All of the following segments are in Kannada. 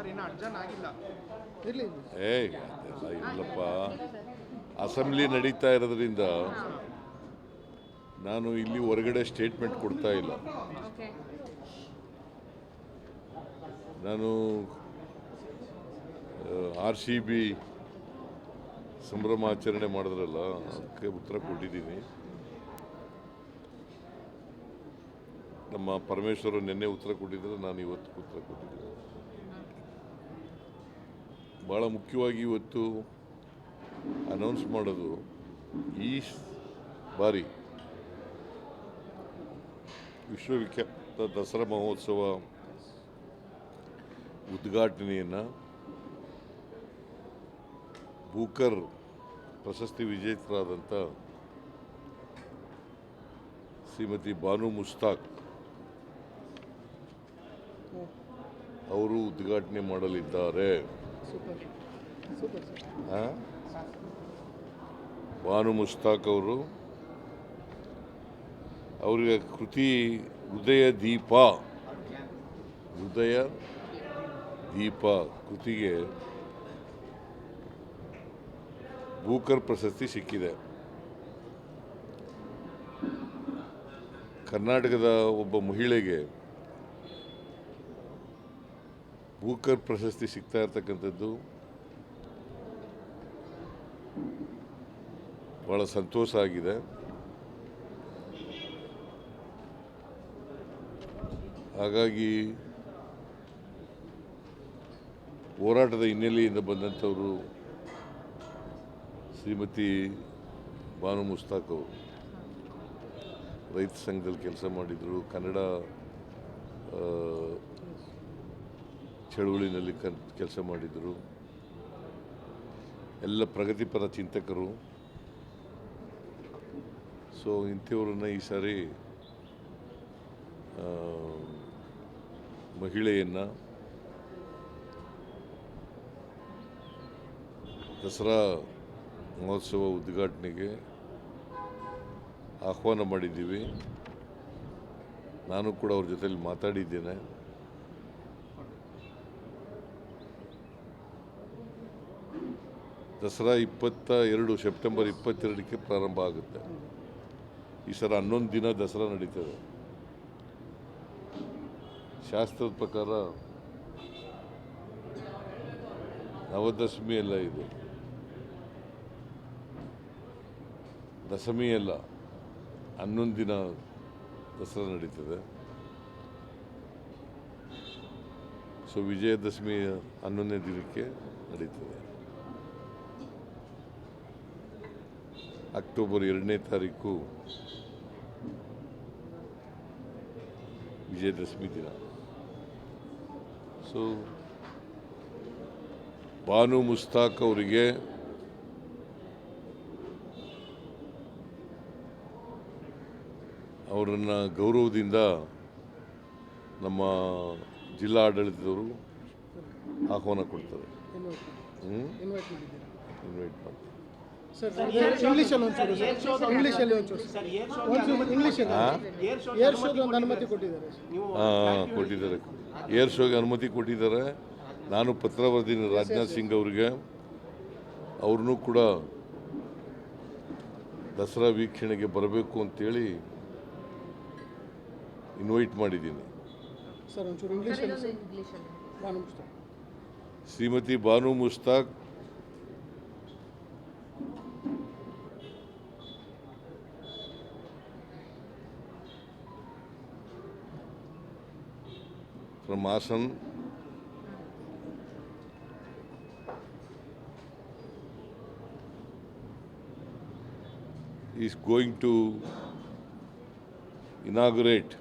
ಸರ್ ಇನ್ನು ಆಗಿಲ್ಲ. ಇರಲಿ ಏ ಅದೆಲ್ಲ ಇಲ್ಲಪ್ಪ. ಅಸೆಂಬ್ಲಿ ನಡೀತಾ ಇರೋದ್ರಿಂದ ನಾನು ಇಲ್ಲಿ ಹೊರಗಡೆ ಸ್ಟೇಟ್ಮೆಂಟ್ ಕೊಡ್ತಾ ಇಲ್ಲ. ನಾನು ಆರ್ ಸಿ ಬಿ ಸಂಭ್ರಮಾಚರಣೆ ಮಾಡಿದ್ರಲ್ಲ ಅದಕ್ಕೆ ಉತ್ತರ ಕೊಟ್ಟಿದ್ದೀನಿ. ನಮ್ಮ ಪರಮೇಶ್ವರ ನಿನ್ನೆ ಉತ್ತರ ಕೊಟ್ಟಿದ್ರೆ ನಾನು ಇವತ್ತು ಉತ್ತರ ಕೊಟ್ಟಿದ್ದೀನಿ. ಭಾಳ ಮುಖ್ಯವಾಗಿ ಇವತ್ತು ಅನೌನ್ಸ್ ಮಾಡೋದು ಈ ಬಾರಿ ವಿಶ್ವವಿಖ್ಯಾತ ದಸರಾ ಮಹೋತ್ಸವ ಉದ್ಘಾಟನೆಯನ್ನು ಬೂಕರ್ ಪ್ರಶಸ್ತಿ ವಿಜೇತರಾದಂಥ ಶ್ರೀಮತಿ ಬಾನು ಮುಸ್ತಾಕ್ ಅವರು ಉದ್ಘಾಟನೆ ಮಾಡಲಿದ್ದಾರೆ. ಸೂಪರ್ ಸೂಪರ್ ಮುಸ್ತಾಕ್ ಅವರು. ಅವರಿಗೆ ಕೃತಿ ಹೃದಯ ದೀಪ. ಹೃದಯ ದೀಪ ಕೃತಿಗೆ ಬೂಕರ್ ಪ್ರಶಸ್ತಿ ಸಿಕ್ಕಿದೆ. ಕರ್ನಾಟಕದ ಒಬ್ಬ ಮಹಿಳೆಗೆ ಬೂಕರ್ ಪ್ರಶಸ್ತಿ ಸಿಗ್ತಾ ಇರ್ತಕ್ಕಂಥದ್ದು ಭಾಳ ಸಂತೋಷ ಆಗಿದೆ. ಹಾಗಾಗಿ ಹೋರಾಟದ ಹಿನ್ನೆಲೆಯಿಂದ ಬಂದಂಥವರು ಶ್ರೀಮತಿ ಭಾನು ಮುಸ್ತಾಕ್ ಅವರು. ರೈತ ಸಂಘದಲ್ಲಿ ಕೆಲಸ ಮಾಡಿದರು, ಕನ್ನಡ ಚಳುವಳಿನಲ್ಲಿ ಕ ಕೆಲಸ ಮಾಡಿದರು. ಎಲ್ಲ ಪ್ರಗತಿಪರ ಚಿಂತಕರು. ಸೊ ಇಂಥವ್ರನ್ನ ಈ ಸಾರಿ ಮಹಿಳೆಯನ್ನು ದಸರಾ ಮಹೋತ್ಸವ ಉದ್ಘಾಟನೆಗೆ ಆಹ್ವಾನ ಮಾಡಿದ್ದೀವಿ. ನಾನು ಕೂಡ ಅವ್ರ ಜೊತೆಲಿ ಮಾತಾಡಿದ್ದೇನೆ. ದಸರಾ ಇಪ್ಪತ್ತ ಎರಡು, ಸೆಪ್ಟೆಂಬರ್ ಇಪ್ಪತ್ತೆರಡಕ್ಕೆ ಪ್ರಾರಂಭ ಆಗುತ್ತೆ. ಈ ಸಲ ಹನ್ನೊಂದು ದಿನ ದಸರಾ ನಡೀತದೆ. ಶಾಸ್ತ್ರದ ಪ್ರಕಾರ ನವದಶಮಿ ಎಲ್ಲ ಇದೆ. ದಶಮಿ ಅಲ್ಲ ಹನ್ನೊಂದು ದಿನ ದಸರಾ ನಡೀತದೆ. ಸೊ ವಿಜಯದಶಮಿ ಹನ್ನೊಂದನೇ ದಿನಕ್ಕೆ ನಡೀತದೆ. ಅಕ್ಟೋಬರ್ ಎರಡನೇ ತಾರೀಕು ವಿಜಯದಶಮಿ ದಿನ. ಸೊ ಬಾನು ಮುಸ್ತಾಕ್ ಅವರಿಗೆ ಅವರನ್ನು ಗೌರವದಿಂದ ನಮ್ಮ ಜಿಲ್ಲಾ ಆಡಳಿತದವರು ಆಹ್ವಾನ ಕೊಡ್ತಾರೆ. ಇನ್ವೈಟ್ ಮಾಡ್ತಾರೆ. ಇಂಗ್ಲೀಷಲ್ಲಿ ಒಂಚೂರು ಸರ್. ಇಂಗ್ಲೀಷಲ್ಲಿ ಒಂಚೂರು ಒಂಚೂರು ಇಂಗ್ಲೀಷಲ್ಲಿ ಏರ್ ಶೋಗೆ ಒಂದು ಅನುಮತಿ ಕೊಟ್ಟಿದ್ದಾರೆ ಸರ್. ಹಾಂ ಕೊಟ್ಟಿದ್ದಾರೆ. ಏರ್ ಶೋಗೆ ಅನುಮತಿ ಕೊಟ್ಟಿದ್ದಾರೆ. ನಾನು ಪತ್ರ ಬರೆದಿನಿ ರಾಜನಾಥ್ ಸಿಂಗ್ ಅವರಿಗೆ. ಅವ್ರನ್ನೂ ಕೂಡ ದಸರಾ ವೀಕ್ಷಣೆಗೆ ಬರಬೇಕು ಅಂತೇಳಿ ಇನ್ವೈಟ್ ಮಾಡಿದ್ದೀನಿ. Shrimati Banu Mushtaq Asan is going to inaugurate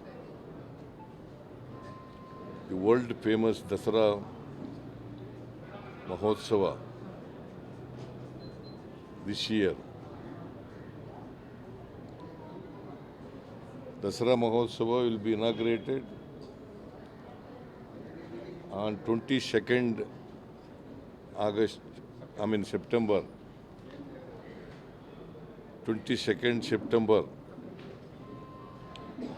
the world famous Dasara Mahotsava this year. Dasara Mahotsava will be inaugurated on 22nd August, I mean September, 22nd September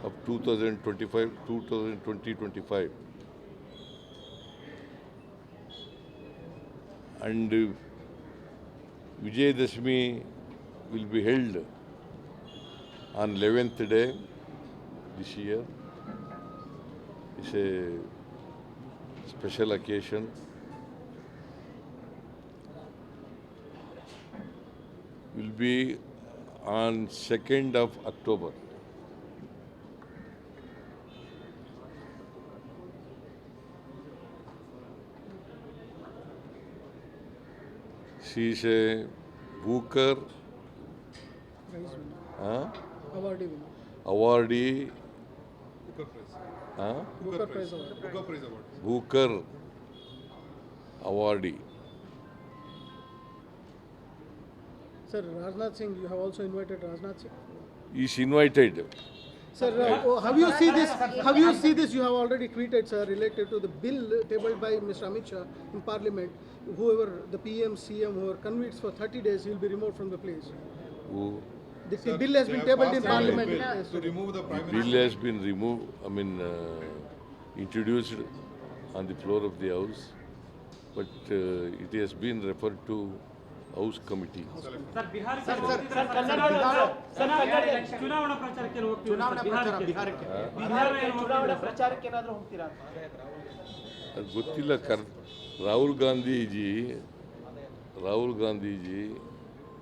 of 2025, 2020-25. and Vijayadashmi will be held on 11th day this year. It's a special occasion. will be on 2nd of October. She is a Booker, Prize huh? Awardee awardee huh, Booker prize award Booker awardee. Sir Rajnath Singh you have also invited Rajnath Singh Is invited. Sir, uh, oh, have you see this? Have you see this? You have already tweeted, sir, related to the bill tabled by Mr. Amit Shah in Parliament. Whoever the PM, CM, who are convicts for 30 days, he will be removed from the place. Who The t- bill has been tabled in Parliament. Yes, To sir. remove the prime bill minister. has been removed, I mean, uh, introduced on the floor of the House, but uh, it has been referred to House Committee. Sir ಬಿಹಾರಕ್ಕೆ ಚುನಾವಣಾ ಪ್ರಚಾರಕ್ಕೆ ಏನು ಹೋಗ್ತೀವಿ ಚುನಾವಣಾ ಪ್ರಚಾರ ಬಿಹಾರಕ್ಕೆ ಬಿಹಾರ ಏನು ಚುನಾವಣಾ ಪ್ರಚಾರಕ್ಕೆ ಏನಾದರೂ ಹೋಗ್ತೀರಾ ಅದು ಗೊತ್ತಿಲ್ಲ ಕರ್ Rahul Gandhiji Rahul Gandhiji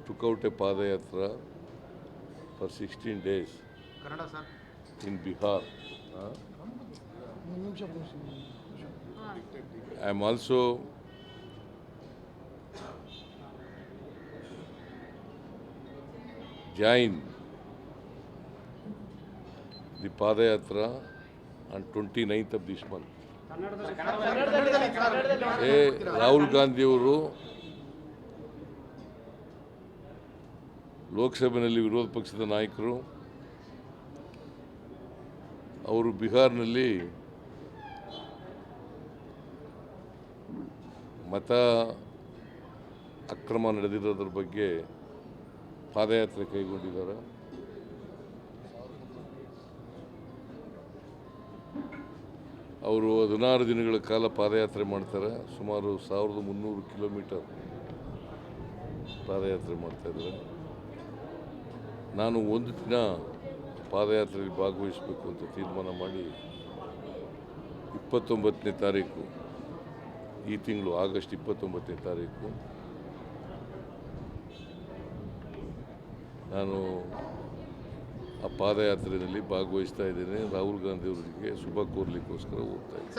took out a ಪಾದಯಾತ್ರ for 16 days Kannada sir in Bihar. I am also join the Padayatra on 29th of this month. ಏ ರಾಹುಲ್ ಗಾಂಧಿಯವರು ಲೋಕಸಭೆಯಲ್ಲಿ ವಿರೋಧ ಪಕ್ಷದ ನಾಯಕರು, ಅವರು ಬಿಹಾರ್ನಲ್ಲಿ ಮತ ಅಕ್ರಮ ನಡೆದಿರೋದ್ರ ಬಗ್ಗೆ ಪಾದಯಾತ್ರೆ ಕೈಗೊಂಡಿದ್ದಾರೆ. ಅವರು ಹದಿನಾರು ದಿನಗಳ ಕಾಲ ಪಾದಯಾತ್ರೆ ಮಾಡ್ತಾರೆ. ಸುಮಾರು ಸಾವಿರದ ಮುನ್ನೂರು ಕಿಲೋಮೀಟರ್ ಪಾದಯಾತ್ರೆ ಮಾಡ್ತಾ ಇದ್ದಾರೆ. ನಾನು ಒಂದು ದಿನ ಪಾದಯಾತ್ರೆಯಲ್ಲಿ ಭಾಗವಹಿಸಬೇಕು ಅಂತ ತೀರ್ಮಾನ ಮಾಡಿ ಇಪ್ಪತ್ತೊಂಬತ್ತನೇ ತಾರೀಕು, ಈ ತಿಂಗಳು ಆಗಸ್ಟ್ ಇಪ್ಪತ್ತೊಂಬತ್ತನೇ ತಾರೀಕು, ನಾನು ಆ ಪಾದಯಾತ್ರೆಯಲ್ಲಿ ಭಾಗವಹಿಸ್ತಾ ಇದ್ದೇನೆ. ರಾಹುಲ್ ಗಾಂಧಿ ಅವರಿಗೆ ಶುಭ ಕೋರ್ಲಿಕ್ಕೋಸ್ಕರ ಹೋಗ್ತಾ ಇದ್ದೀನಿ.